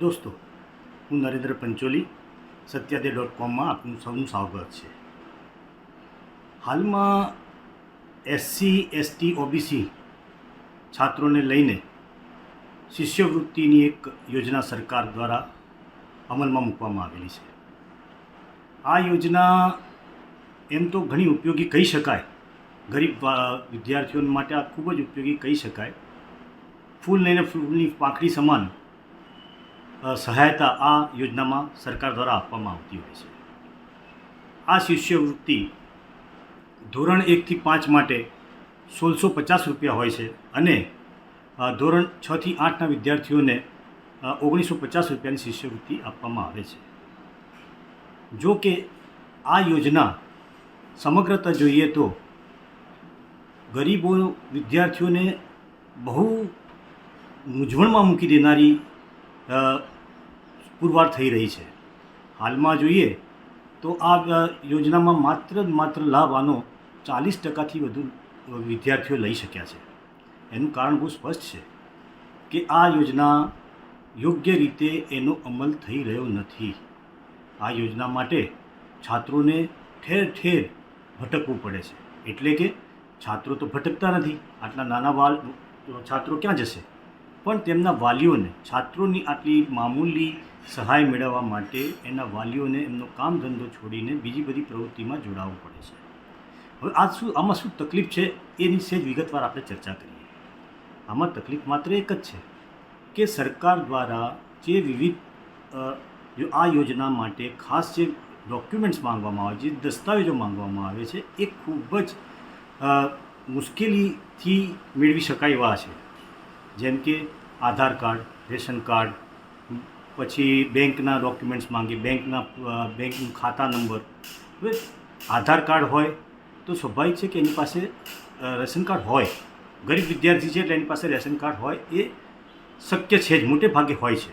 દોસ્તો, હું નરેન્દ્ર પંચોલી સત્યાદે ડોટ કોમમાં આપનું સૌનું સ્વાગત છે. હાલમાં એસસી એસટી ઓબીસી છાત્રોને લઈને શિષ્યવૃત્તિની એક યોજના સરકાર દ્વારા અમલમાં મૂકવામાં આવેલી છે. આ યોજના એમ તો ઘણી ઉપયોગી કહી શકાય. ગરીબ વિદ્યાર્થીઓ માટે આ ખૂબ જ ઉપયોગી કહી શકાય. ફૂલ લઈને ફૂલની પાંખડી સમાન સહાયતા આ યોજનામાં સરકાર દ્વારા આપવામાં આવતી હોય છે. આ શિષ્યવૃત્તિ ધોરણ એકથી પાંચ માટે સોળસો પચાસ રૂપિયા હોય છે અને ધોરણ છથી આઠના વિદ્યાર્થીઓને ઓગણીસો પચાસ રૂપિયાની શિષ્યવૃત્તિ આપવામાં આવે છે. જો કે આ યોજના સમગ્રતા જોઈએ તો ગરીબો વિદ્યાર્થીઓને બહુ મૂંઝવણમાં મૂકી દેનારી પુરવાર થઈ રહી છે. હાલમાં જોઈએ તો આ યોજનામાં માત્ર માત્ર લાભ આનો ચાલીસ ટકાથી વધુ વિદ્યાર્થીઓ લઈ શક્યા છે. એનું કારણ બહુ સ્પષ્ટ છે કે આ યોજના યોગ્ય રીતે એનો અમલ થઈ રહ્યો નથી. આ યોજના માટે છાત્રોને ઠેર ઠેર ભટકવું પડે છે. એટલે કે છાત્રો તો ભટકતા નથી. આટલા નાના બાળ, છાત્રો ક્યાં જશે? પણ તેમના વાલીઓને, છાત્રોની આટલી મામૂલી સહાય મેળવવા માટે એના વાલીઓને એમનો કામ ધંધો છોડીને બીજી બધી પ્રવૃત્તિમાં જોડાવવું પડે છે. હવે આ શું, આમાં શું તકલીફ છે એની સેજ વિગતવાર આપણે ચર્ચા કરીએ. આમાં તકલીફ માત્ર એક જ છે કે સરકાર દ્વારા જે વિવિધ આ યોજના માટે ખાસ જે ડોક્યુમેન્ટ્સ માંગવામાં આવે છે દસ્તાવેજો માંગવામાં આવે છે, એ ખૂબ જ મુશ્કેલીથી મેળવી શકાય એવા છે. જેમ કે આધાર કાર્ડ, રેશન કાર્ડ, પછી બેંકના ડોક્યુમેન્ટ્સ માંગે, બેંકના બેંકનું ખાતા નંબર. હવે આધાર કાર્ડ હોય તો સ્વાભાવિક છે કે એની પાસે રેશન કાર્ડ હોય. ગરીબ વિદ્યાર્થી છે એટલે એની પાસે રેશન કાર્ડ હોય એ શક્ય છે જ, મોટે ભાગે હોય છે.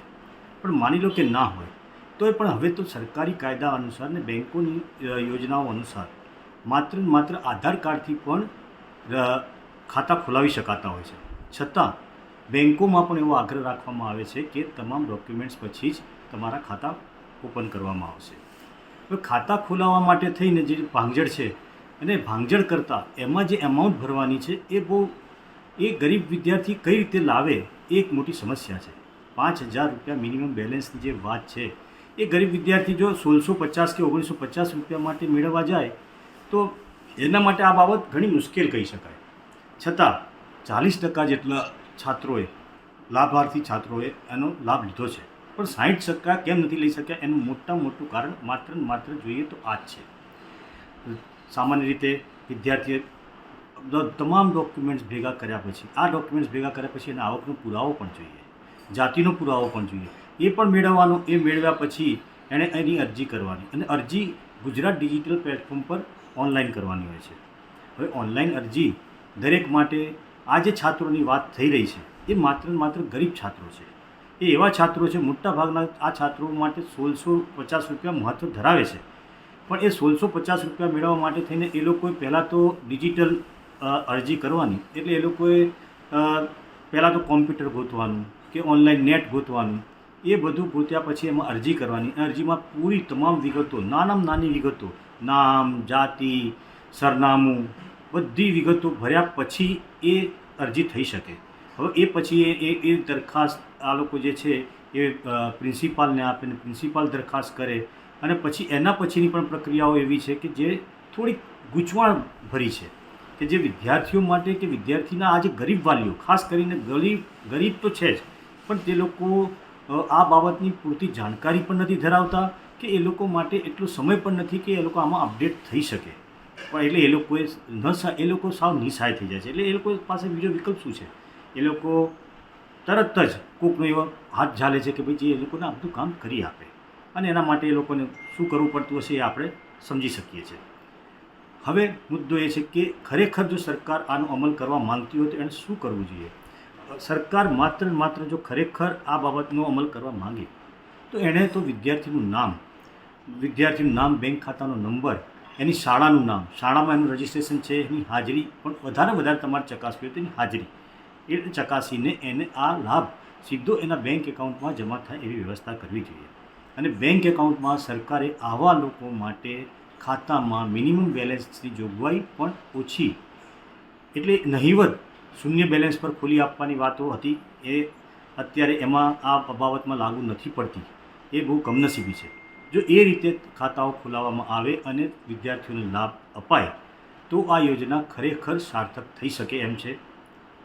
પણ માની લો કે ના હોય તો એ પણ હવે તો સરકારી કાયદા અનુસાર ને બેંકોની યોજનાઓ અનુસાર માત્ર માત્ર આધાર કાર્ડથી પણ ખાતા ખોલાવી શકાતા હોય છે. છતાં બેંકોમાં પણ એવો આગ્રહ રાખવામાં આવે છે કે તમામ ડોક્યુમેન્ટ્સ પછી જ તમારા ખાતા ઓપન કરવામાં આવશે. હવે ખાતા ખોલાવવા માટે થઈને જે ભાંગજળ છે અને ભાંગજળ કરતાં એમાં જે એમાઉન્ટ ભરવાની છે એ બહુ, એ ગરીબ વિદ્યાર્થી કઈ રીતે લાવે એ એક મોટી સમસ્યા છે. પાંચ હજાર રૂપિયા મિનિમમ બેલેન્સની જે વાત છે, એ ગરીબ વિદ્યાર્થી જો સોળસો પચાસ કે ઓગણીસો પચાસ રૂપિયા માટે મેળવવા જાય, તો એના માટે આ બાબત ઘણી મુશ્કેલ કહી શકાય. છતાં ચાલીસ ટકા જેટલા છાત્રોએ, લાભાર્થી છાત્રોએ એનો લાભ લીધો છે. પણ સાઠ ટકા કેમ નથી લઈ શક્યા? એનું મોટા મોટું કારણ માત્ર ને માત્ર જોઈએ તો આ જ છે. સામાન્ય રીતે વિદ્યાર્થીએ તમામ ડોક્યુમેન્ટ્સ ભેગા કર્યા પછી, આ ડોક્યુમેન્ટ્સ ભેગા કર્યા પછી એને આવકનો પુરાવો પણ જોઈએ. જાતિનો પુરાવો પણ જોઈએ. એ પણ મેળવવાનો, એ મેળવ્યા પછી એણે એની અરજી કરવાની. અને અરજી ગુજરાત ડિજિટલ પ્લેટફોર્મ પર ઓનલાઈન કરવાની હોય છે. હવે ઓનલાઈન અરજી દરેક માટે આ જે છાત્રોની વાત થઈ રહી છે, એ માત્ર ને માત્ર ગરીબ છાત્રો છે. એ એવા છાત્રો છે, મોટાભાગના આ છાત્રો માટે સોળસો પચાસ રૂપિયા મહત્ત્વ ધરાવે છે. પણ એ સોળસો પચાસ રૂપિયા મેળવવા માટે થઈને એ લોકોએ પહેલાં તો ડિજિટલ અરજી કરવાની, એટલે એ લોકોએ પહેલાં તો કોમ્પ્યુટર ગોતવાનું કે ઓનલાઈન નેટ ગોતવાનું, એ બધું ગોત્યા પછી એમાં અરજી કરવાની. અરજીમાં પૂરી તમામ વિગતો, નાનામાં નાની વિગતો, નામ, જાતિ, સરનામું બધી વિગતો ભર્યા પછી એ અરજી થઈ શકે. હવે એ પછી એ એ દરખાસ્ત આ લોકો જે છે એ પ્રિન્સિપાલને આપે ને પ્રિન્સિપાલ દરખાસ્ત કરે અને પછી એના પછીની પણ પ્રક્રિયાઓ એવી છે કે જે થોડીક ગૂંચવાણ ભરી છે. કે જે વિદ્યાર્થીઓ માટે કે વિદ્યાર્થીના આજે ગરીબ વાલીઓ, ખાસ કરીને ગરીબ ગરીબ તો છે જ, પણ તે લોકો આ બાબતની પૂરતી જાણકારી પણ નથી ધરાવતા કે એ લોકો માટે એટલો સમય પણ નથી કે એ લોકો આમાં અપડેટ થઈ શકે. પણ એટલે એ લોકોએ ન એ લોકો સાવ નિસહાય થઈ જાય છે. એટલે એ લોકો પાસે બીજો વિકલ્પ શું છે? એ લોકો તરત જ કોકનો એવો હાથ ઝાલે છે કે ભાઈ જે એ લોકોને આ બધું કામ કરી આપે. અને એના માટે એ લોકોને શું કરવું પડતું હશે એ આપણે સમજી શકીએ છીએ. હવે મુદ્દો એ છે કે ખરેખર જો સરકાર આનો અમલ કરવા માંગતી હોય તો એણે શું કરવું જોઈએ? સરકાર માત્ર ને માત્ર જો ખરેખર આ બાબતનો અમલ કરવા માંગે, તો એણે તો વિદ્યાર્થીનું નામ વિદ્યાર્થીનું નામ બેંક ખાતાનો નંબર એની શાળાનું નામ. શાળામાં એનું રજિસ્ટ્રેશન છે, એની હાજરી પણ વધારે વધારે તમારે ચકાસવી હોય તો એની હાજરી. એ ચકાસીને એને આ લાભ સીધો એના બેંક એકાઉન્ટમાં જમા થાય એવી વ્યવસ્થા કરવી જોઈએ. અને બેંક એકાઉન્ટમાં સરકારે આવા લોકો માટે ખાતામાં મિનિમમ બેલેન્સની જોગવાઈ પણ ઓછી, એટલે નહીવત શૂન્ય બેલેન્સ પર ખોલી આપવાની વાતો હતી, એ અત્યારે એમાં આ બાબતમાં લાગુ નથી પડતી. એ બહુ કમનસીબી છે. જો એ રીતે ખાતાઓ ખોલાવવામાં આવે અને વિદ્યાર્થીઓને લાભ અપાય, તો આ યોજના ખરેખર સાર્થક થઈ શકે એમ છે.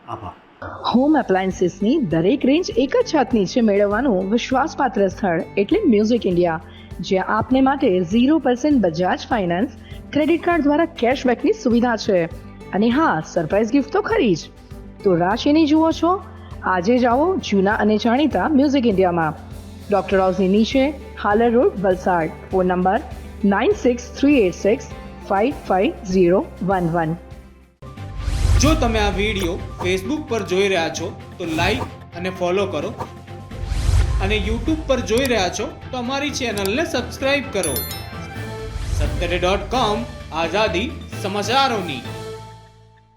આભાર. હોમ એપ્લાયન્સીસની દરેક રેન્જ એક જ છત નીચે મેળવવાનું વિશ્વાસપાત્ર સ્થળ એટલે મ્યુઝિક ઇન્ડિયા જ્યાં આપને માટે zero percent Bajaj Finance credit card દ્વારા કેશબેકની સુવિધા છે. અને હા સરપ્રાઇઝ ગિફ્ટ તો ખરી જ. તો રાશિની જુઓ છો. આજે જાઓ જૂના અને જાણીતા મ્યુઝિક ઇન્ડિયામાં ડોક્ટર હાઉસની નીચે Halar road Valsad phone number nine six three eight six five five zero one one જો તમે આ વીડિયો ફેસબુક પર જોઈ રહ્યા છો, તો લાઈક અને ફોલો કરો. અને યુટ્યુબ પર જોઈ રહ્યા છો, તો અમારી ચેનલને સબસ્ક્રાઇબ કરો. સત્તરે ડોટ કોમ આઝાદી સમાચારોની.